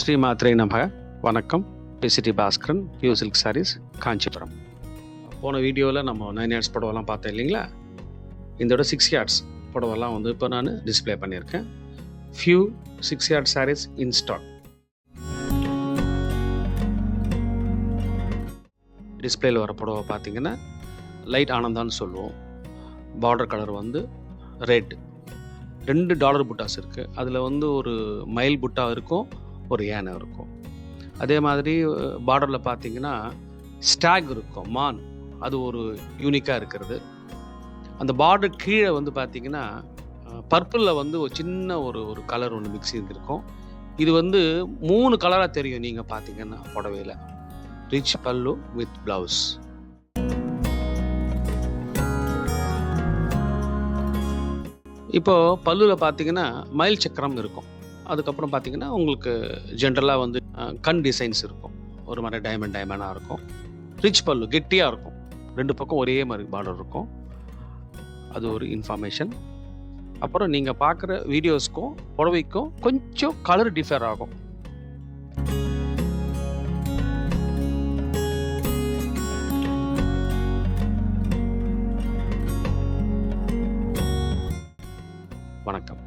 ஸ்ரீ மாத்ரே நமக வணக்கம் PCD Baskaran pure silk sarees Kanchipuram. போன வீடியோவில் நம்ம நைன் யார்ட்ஸ் புடவெல்லாம் பார்த்தேன் இல்லைங்களா? இதோட சிக்ஸ் யார்ட்ஸ் புடவெல்லாம் வந்து இப்போ நான் டிஸ்ப்ளே பண்ணியிருக்கேன். Pure six yard sarees in stock டிஸ்பிளேல வர புடவை பார்த்தீங்கன்னா லைட் ஆனந்தான்னு சொல்லுவோம். பார்டர் கலர் வந்து ரெட் ரெண்டு டாலர் புட்டாஸ் இருக்குது அதில் வந்து ஒரு மைல் புட்டா இருக்கும். ஒரு யானை இருக்கும். அதே மாதிரி பார்டரில் பார்த்தீங்கன்னா ஸ்டாக் இருக்கும் மான் அது ஒரு யூனிக்காக இருக்கிறது. அந்த பார்டர் கீழே வந்து பார்த்தீங்கன்னா பர்பிளில் வந்து ஒரு சின்ன ஒரு ஒரு கலர் ஒன்று மிக்ஸ் இருக்கும் இது வந்து மூணு கலராக தெரியும் நீங்கள் பார்த்தீங்கன்னா புடவையில். ரிச் பல்லு வித் ப்ளவுஸ் இப்போ பல்லுவில் பார்த்தீங்கன்னா மயில் சக்கரம் இருக்கும். அதுக்கப்புறம் பார்த்தீங்கன்னா உங்களுக்கு ஜென்ரலாக வந்து கண் டிசைன்ஸ் இருக்கும். ஒரு மாதிரி டைமண்ட் டைமண்டாக இருக்கும். ரிச் பல்லு கெட்டியாக இருக்கும். ரெண்டு பக்கம் ஒரே மாதிரி பார்டர் இருக்கும். அது ஒரு இன்ஃபர்மேஷன் அப்புறம் நீங்கள் பார்க்குற வீடியோஸ்க்கும் புடவைக்கும் கொஞ்சம் கலர் டிஃபர் ஆகும். வணக்கம்.